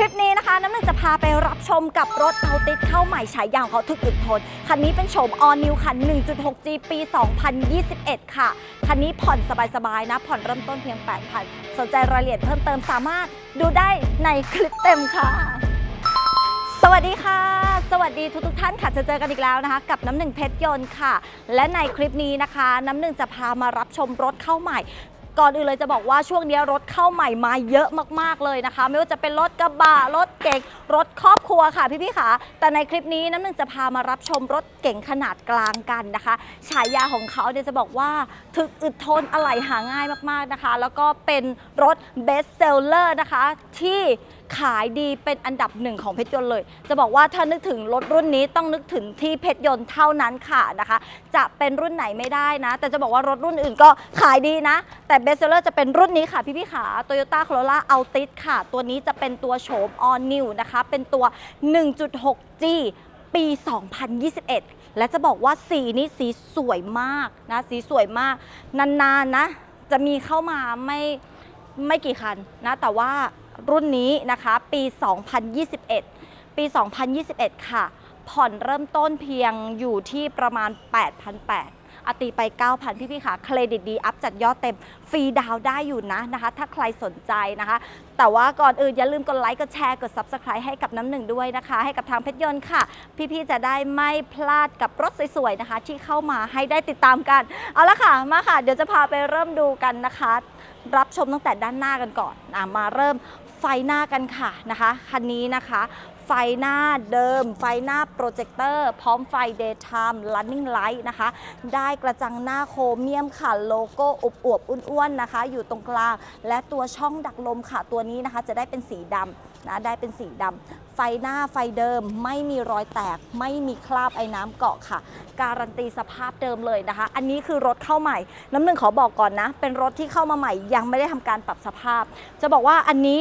คลิปนี้นะคะ น้ำหนึ่งจะพาไปรับชมกับรถเอาติดเข้าใหม่ฉายาของเขาทุกอึดทน คันนี้เป็นโฉม All New คัน 1.6G ปี 2021 ค่ะ คันนี้ผ่อนสบายๆนะ ผ่อนเริ่มต้นเพียง 8,000 สนใจรายละเอียดเพิ่มเติมสามารถดูได้ในคลิปเต็มค่ะ สวัสดีค่ะ สวัสดีทุกทท่านค่ะจะเจอกันอีกแล้วนะคะ กับน้ำหนึ่งเพชรยนต์ค่ะ และในคลิปนี้นะคะ น้ำหนึ่งจะพามารับชมรถเข้าใหม่ ก่อนอื่นเลยจะบอกว่าช่วงนี้รถเข้าใหม่มาเยอะมากๆเลยนะคะ ไม่ว่าจะเป็นรถกระบะรถเก๋งรถครอบครัวค่ะพี่ๆค่ะ แต่ในคลิปนี้น้ำหนึ่งจะพามารับชมรถเก๋งขนาดกลางกันนะคะ ฉายาของเขาเนี่ยจะบอกว่าถึกอึดทนอะไหล่หาง่ายมากๆนะคะ แล้วก็เป็นรถเบสเซลเลอร์นะคะที่ ขายดีเป็นอันดับหนึ่งของเพชรยนต์เลย จะบอกว่าถ้านึกถึงรถรุ่นนี้ต้องนึกถึงที่เพชรยนต์เท่านั้นค่ะนะคะ จะเป็นรุ่นไหนไม่ได้นะ แต่จะบอกว่ารถรุ่นอื่นก็ขายดีนะ แต่เบสเซอร์จะเป็นรุ่นนี้ค่ะพี่ๆขา Toyota Corolla Altis ค่ะ ตัวนี้จะเป็นตัวโฉม All New นะคะ เป็นตัว 1.6G ปี 2021 และจะบอกว่าสีนี้สีสวยมากนะ สีสวยมาก นานๆนะ จะมีเข้ามาไม่ไม่กี่คันนะ แต่ว่า รุ่นนี้นะคะปี 2021 ปี 2021 ค่ะ ผ่อนเริ่มต้นเพียงอยู่ที่ประมาณ 8,800อตีไป 9,000 พี่ๆค่ะ เครดิตดี อัพจัดยอดเต็ม ฟรีดาวได้อยู่นะนะคะ ถ้าใครสนใจนะคะ แต่ว่าก่อนอื่นอย่าลืมกดไลค์ กดแชร์ กด Subscribe ให้กับน้ำหนึ่งด้วยนะคะ ให้กับทางเพชรยนต์ค่ะ พี่ๆจะได้ไม่พลาดกับรถสวยๆนะคะ ที่เข้ามาให้ได้ติดตามกัน เอาละค่ะ มาค่ะ เดี๋ยวจะพาไปเริ่มดูกันนะคะ รับชมตั้งแต่ด้านหน้ากันก่อนอะมาเริ่ม ไฟหน้ากันค่ะนะคะคันนี้นะคะ ไฟหน้าเดิม ไฟหน้าโปรเจคเตอร์ พร้อมไฟ daytime running light นะคะ ได้กระจังหน้าโครเมียมค่ะ โลโก้อบอวบอ้วนๆนะคะ อยู่ตรงกลาง และตัวช่องดักลมค่ะ ตัวนี้นะคะจะได้เป็นสีดำ นะได้เป็นสีดำไฟหน้าไฟเดิมไม่มีรอยแตก ไม่มีคราบไอ้น้ำเกาะค่ะ การันตีสภาพเดิมเลยนะคะ อันนี้คือรถเข้าใหม่ น้ำหนึ่งขอบอกก่อนนะ เป็นรถที่เข้ามาใหม่ ยังไม่ได้ทำการปรับสภาพ จะบอกว่าอันนี้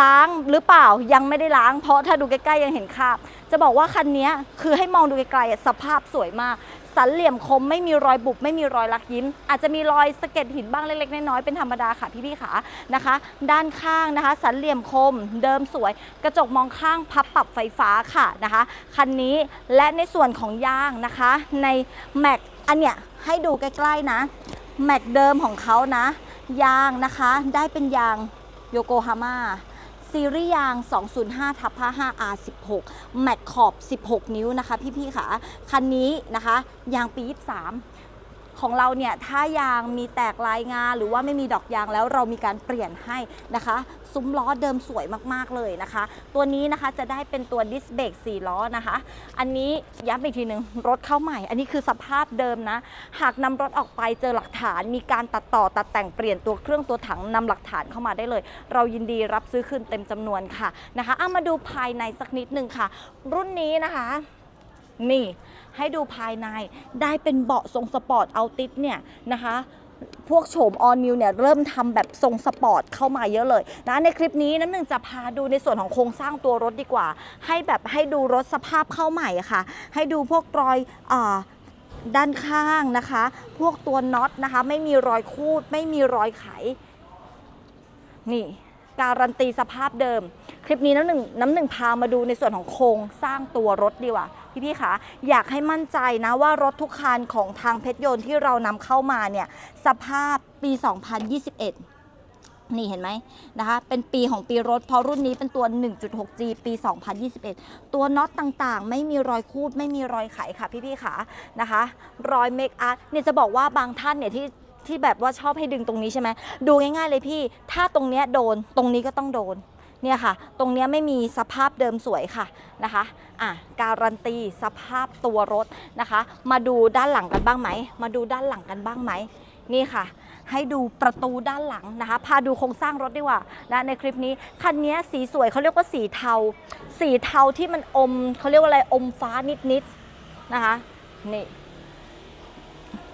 ล้างหรือเปล่ายังไม่ได้ล้าง เพราะถ้าดูใกล้ๆยังเห็นคราบ จะบอกว่าคันนี้คือให้มองดูไกลๆสภาพสวยมาก สันเหลี่ยมคมไม่มีรอยบุบไม่มีรอยลักยิ้ม อาจจะมีรอยสะเก็ดหินบ้างเล็กๆน้อยๆเป็นธรรมดาค่ะพี่ๆขานะคะ ด้านข้างนะคะ สันเหลี่ยมคมเดิมสวย กระจกมองข้างพับปรับไฟฟ้าค่ะนะคะคันนี้และในส่วนของยางนะคะ ในแม็กอันเนี้ยให้ดูใกล้ๆนะแม็กเดิมของเขานะ ยางนะคะ ได้เป็นยางโยโกฮาม่า ซีรีส์ยาง 205ทับ5 R16 แมตขอบ 16 นิ้วนะคะพี่ๆค่ะ คันนี้นะคะ ยางปี 23 ของเราเนี่ยถ้ายางมีแตกลายงาหรือว่าไม่มีดอกยางแล้วเรามีการเปลี่ยนให้นะคะ ซุ้มล้อเดิมสวยมากๆเลยนะคะ ตัวนี้นะคะจะได้เป็นตัวดิสเบรก4ล้อนะคะ อันนี้ย้ำอีกทีหนึ่งรถเข้าใหม่ อันนี้คือสภาพเดิมนะ หากนำรถออกไปเจอหลักฐาน มีการตัดต่อตัดแต่งเปลี่ยนตัวเครื่องตัวถังนำหลักฐานเข้ามาได้เลย เรายินดีรับซื้อคืนเต็มจำนวนค่ะนะคะเอามาดูภายในสักนิดหนึ่งค่ะ รุ่นนี้นะคะ นี่ ให้ดูภายในได้เป็นเบาะทรงสปอร์ตเอาติสเนี่ยนะคะพวกโฉมออนิวเนี่ยเริ่มทำแบบทรงสปอร์ตเข้ามาเยอะเลยนะในคลิปนี้น้ำหนึ่งจะพาดูในส่วนของโครงสร้างตัวรถดีกว่า ให้แบบให้ดูรถสภาพเข้าใหม่ค่ะ ให้ดูพวกรอยอด้านข้างนะคะ พวกตัวน็อตนะคะ ไม่มีรอยคูด ไม่มีรอยไข นี่ การันตีสภาพเดิม คลิปนี้น้ำหนึ่งน้ำหนึ่งพามาดูในส่วนของโครงสร้างตัวรถดีกว่า พี่ๆคะอยากให้มั่นใจนะว่ารถทุกคันของทางเพชรยนต์ที่เรานำเข้ามาเนี่ยสภาพปี 2021นี่เห็นไหมนะคะ เป็นปีของปีรถ เพราะรุ่นนี้เป็นตัว 1.6G ปี 2021 ตัวน็อตต่างๆ ไม่มีรอยคูด ไม่มีรอยไขค่ะพี่ๆค่ะนะคะ รอยเมคอาร์ตเนี่ยจะบอกว่าบางท่านเนี่ยที่ที่แบบว่าชอบให้ดึงตรงนี้ใช่ไหม ดูง่ายๆเลยพี่ ถ้าตรงเนี้ยโดน ตรงนี้ก็ต้องโดน เนี่ยค่ะ ตรงเนี้ยไม่มีสภาพเดิมสวยค่ะนะคะอะการันตีสภาพตัวรถนะคะ มาดูด้านหลังกันบ้างไหม มาดูด้านหลังกันบ้างไหมนี่ค่ะ ให้ดูประตูด้านหลังนะคะ พาดูโครงสร้างรถดีกว่านะในคลิปนี้คันนี้สีสวยเขาเรียกว่าสีเทา สีเทาที่มันอมเขาเรียกว่าอะไรอมฟ้านิดๆนะคะนี่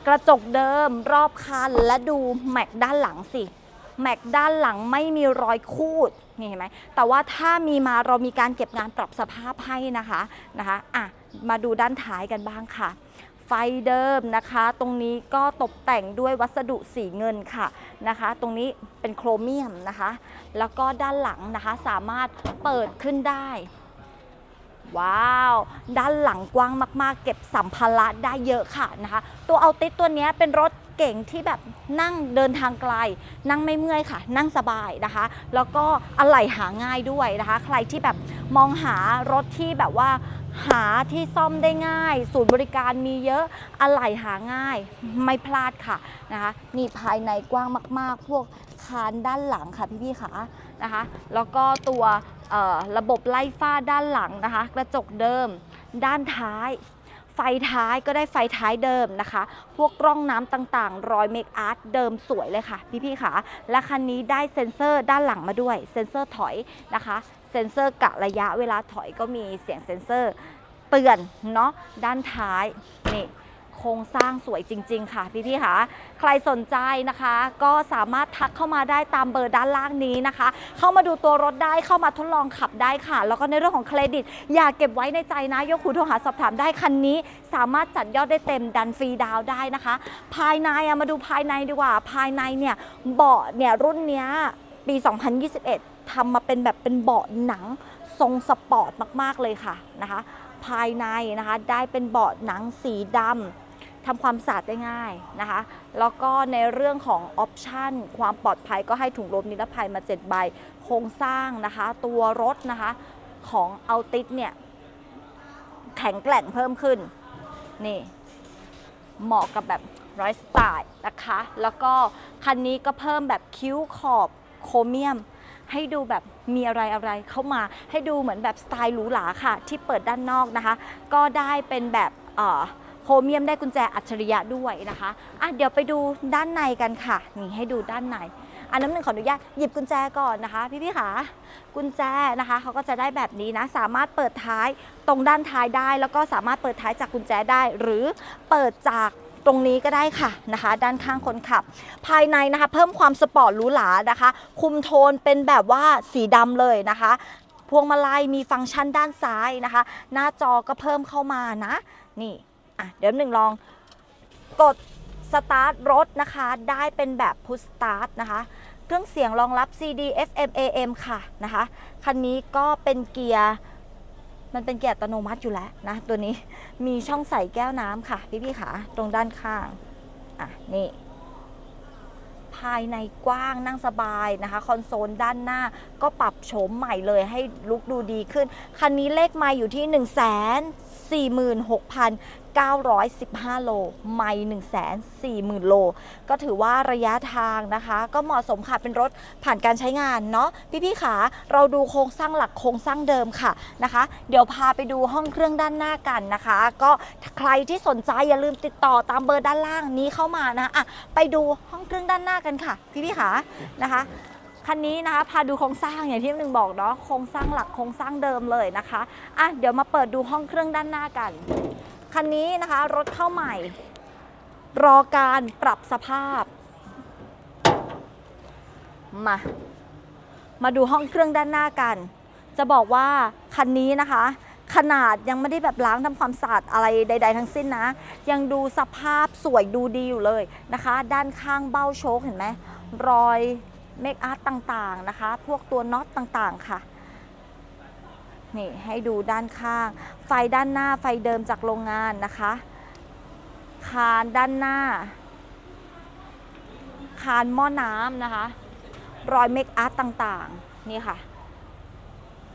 กระจกเดิมรอบคันและดูแม็กด้านหลังสิ แม็กด้านหลังไม่มีรอยคูดนี่เห็นไหมแต่ว่าถ้ามีมาเรามีการเก็บงานปรับสภาพให้นะคะนะคะอะมาดูด้านท้ายกันบ้างค่ะ ไฟเดิมนะคะ ตรงนี้ก็ตกแต่งด้วยวัสดุสีเงินค่ะนะคะ ตรงนี้เป็นโครเมียมนะคะ แล้วก็ด้านหลังนะคะสามารถเปิดขึ้นได้ว้าว ด้านหลังกว้างมาก ๆ เก็บสัมภาระได้เยอะค่ะนะคะ ตัวเอาติสตัวนี้เป็นรถ เก่งที่แบบนั่งเดินทางไกล นั่งไม่เมื่อยค่ะ นั่งสบายนะคะ แล้วก็อะไหล่หาง่ายด้วยนะคะ ใครที่แบบมองหารถที่แบบว่าหาที่ซ่อมได้ง่าย ศูนย์บริการมีเยอะอะไหล่หาง่ายไม่พลาดค่ะนะคะนี่ภายในกว้างมาก ๆ พวกคานด้านหลังค่ะพี่ๆค่ะนะคะ แล้วก็ตัวระบบไล่ฟ้าด้านหลังนะคะ กระจกเดิม ด้านท้าย ไฟท้ายก็ได้ไฟท้ายเดิมนะคะ พวกกล้องน้ำต่างๆ รอยเมคอาร์ตเดิมสวยเลยค่ะ พี่ๆค่ะ และคันนี้ได้เซ็นเซอร์ด้านหลังมาด้วย เซ็นเซอร์ถอยนะคะ เซ็นเซอร์กะระยะเวลาถอยก็มีเสียงเซ็นเซอร์เตือนเนาะด้านท้ายนี่ โครงสร้างสวยจริง ๆ ค่ะพี่ๆค่ะใครสนใจนะคะ ก็สามารถทักเข้ามาได้ตามเบอร์ด้านล่างนี้นะคะ เข้ามาดูตัวรถได้เข้ามาทดลองขับได้ค่ะ แล้วก็ในเรื่องของเครดิต อย่าเก็บไว้ในใจนะยกหูโทรหาสอบถามได้คันนี้ สามารถจัดยอดได้เต็มดันฟรีดาวได้นะคะ ภายในอะมาดูภายในดีกว่า ภายในเนี่ยเบาะเนี่ยรุ่นเนี้ยปี 2021ทำมาเป็นแบบเป็นเบาะหนังทรงสปอร์ตมาก ๆ เลยค่ะนะคะ ภายในนะคะ ได้เป็นเบาะหนังสีดำทำความสะอาดได้ง่ายนะคะ แล้วก็ในเรื่องของออปชันความปลอดภัยก็ให้ถุงลมนิรภัยมา 7 ใบ โครงสร้างนะคะ ตัวรถนะคะของเอาติสเนี่ย แข็งแกร่งเพิ่มขึ้น นี่ เหมาะกับแบบไลฟ์สไตล์นะคะ แล้วก็คันนี้ก็เพิ่มแบบคิ้วขอบโครเมียม ให้ดูแบบมีอะไรอะไรเข้ามา ให้ดูเหมือนแบบสไตล์หรูหราค่ะ ที่เปิดด้านนอกนะคะ ก็ได้เป็นแบบโครเมียมได้กุญแจอัจฉริยะด้วยนะคะอะเดี๋ยวไปดูด้านในกันค่ะ นี่ให้ดูด้านในอันน้ำหนึ่งขออนุญาตหยิบกุญแจก่อนนะคะ พี่ๆค่ะกุญแจนะคะเขาก็จะได้แบบนี้นะ สามารถเปิดท้ายตรงด้านท้ายได้ แล้วก็สามารถเปิดท้ายจากกุญแจได้ หรือเปิดจาก ตรงนี้ก็ได้ค่ะนะคะ ด้านข้างคนขับ ภายในนะคะ เพิ่มความสปอร์ตหรูหรานะคะ คุมโทนเป็นแบบว่าสีดำเลยนะคะพวงมาลัยมีฟังก์ชันด้านซ้ายนะคะ หน้าจอก็เพิ่มเข้ามานะนี่อะเดี๋ยวหนึ่งลองกดสตาร์ทรถนะคะ ได้เป็นแบบพุ s สตาร์ทนะคะ เครื่องเสียงรองรับ CD FM AM ค่ะนะคะ คันนี้ก็เป็นเกียร์ มันเป็นเกียร์อัตโนมัติอยู่แล้วนะตัวนี้มีช่องใส่แก้วน้ำค่ะ พี่ๆค่ะตรงด้านข้างอะนี่ภายในกว้างนั่งสบายนะคะ คอนโซลด้านหน้าก็ปรับโฉมใหม่เลยให้ลุกดูดีขึ้น คันนี้เลขไมล์อยู่ที่ 1 4 6 915 โล ไมล์1 4 0 0 0 0 โล ก็ถือว่าระยะทางนะคะ ก็เหมาะสมค่ะ เป็นรถผ่านการใช้งานเนาะ พี่ๆขาเราดูโครงสร้างหลักโครงสร้างเดิมค่ะนะคะ เดี๋ยวพาไปดูห้องเครื่องด้านหน้ากันนะคะ ก็ใครที่สนใจอย่าลืมติดต่อตามเบอร์ด้านล่างนี้เข้ามานะอะไปดูห้องเครื่องด้านหน้ากันค่ะ พี่ๆขานะคะคันนี้นะคะพาดูโครงสร้างอย่างที่หนึ่งบอกเนาะโครงสร้างหลักโครงสร้างเดิมเลยนะคะอะเดี๋ยวมาเปิดดูห้องเครื่องด้านหน้ากัน คันนี้นะคะรถเข้าใหม่ รอการปรับสภาพ มา มาดูห้องเครื่องด้านหน้ากัน จะบอกว่าคันนี้นะคะ ขนาดยังไม่ได้แบบล้างทำความสะอาดอะไรใด ๆ ทั้งสิ้นนะ ยังดูสภาพสวยดูดีอยู่เลยนะคะ ด้านข้างเบ้าโชคเห็นไหมรอยเมคอาร์ตต่างๆนะคะ พวกตัวน็อตต่างๆค่ะ นี่ให้ดูด้านข้าง ไฟด้านหน้าไฟเดิมจากโรงงานนะคะ คานด้านหน้า คานหม้อน้ำนะคะ รอยเมคอาร์ตต่างๆ นี่ค่ะ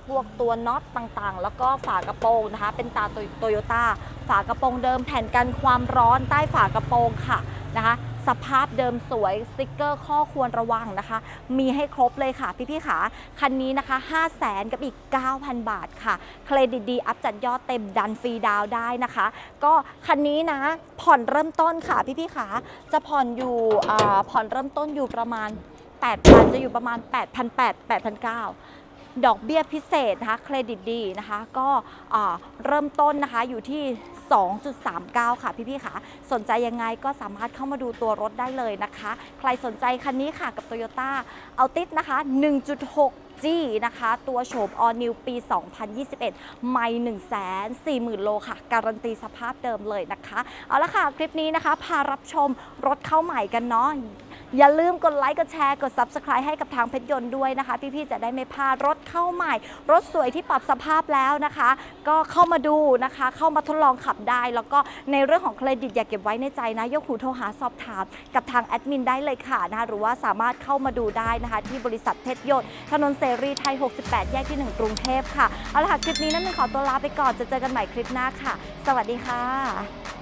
พวกตัวน็อตต่างๆ แล้วก็ฝากระโปรงนะคะ เป็นตาโตโยต้า ฝากระโปรงเดิมแผ่นกันความร้อนใต้ฝากระโปรงค่ะนะคะ สภาพเดิมสวยสติกเกอร์ข้อควรระวังนะคะ มีให้ครบเลยค่ะพี่ๆขาคันนี้นะคะ5 0 0แสนกับอีก 9,000 บาทค่ะ เครดิตดีอัพจัดยอดเต็มดันฟรีดาวได้นะคะ ก็คันนี้นะผ่อนเริ่มต้นค่ะพี่ๆขาจะผ่อนอยู่ผ่อนเริ่มต้นอยู่ประมาณ 8,000 จะอยู่ประมาณ 8,800 8,900ดอกเบี้ยพิเศษนะคะ เครดิตดีนะคะ ก็เริ่มต้นนะคะอยู่ที่ 2.39 ค่ะพี่ๆค่ะ สนใจยังไงก็สามารถเข้ามาดูตัวรถได้เลยนะคะ ใครสนใจคันนี้ค่ะกับ Toyota a l t i s นะคะ 1.6 G นะคะ ตัวโฉม All New ปี 2021 ไม่140,000 โลค่ะ การันตีสภาพเดิมเลยนะคะ เอาละค่ะ คลิปนี้นะคะ พารับชมรถเข้าใหม่กันเนาะ อย่าลืมกดไลค์กดแชร์กด Subscribe ให้กับทางเพชรยนต์ด้วยนะคะ พี่ๆจะได้ไม่พลาดรถเข้าใหม่ รถสวยที่ปรับสภาพแล้วนะคะ ก็เข้ามาดูนะคะ เข้ามาทดลองขับได้ แล้วก็ในเรื่องของเครดิตอย่าเก็บไว้ในใจนะ ยกหูโทรหาสอบถาม กับทางแอดมินได้เลยค่ะนะคะหรือว่าสามารถเข้ามาดูได้นะคะ ที่บริษัทเพชรยนต์ถนนเสรีไทย 68 แยกที่ 1 กรุงเทพค่ะเอาละค่ะคลิปนี้นั่นหนึ่งขอตัวลาไปก่อนจะเจอกันใหม่คลิปหน้าค่ะ สวัสดีค่ะ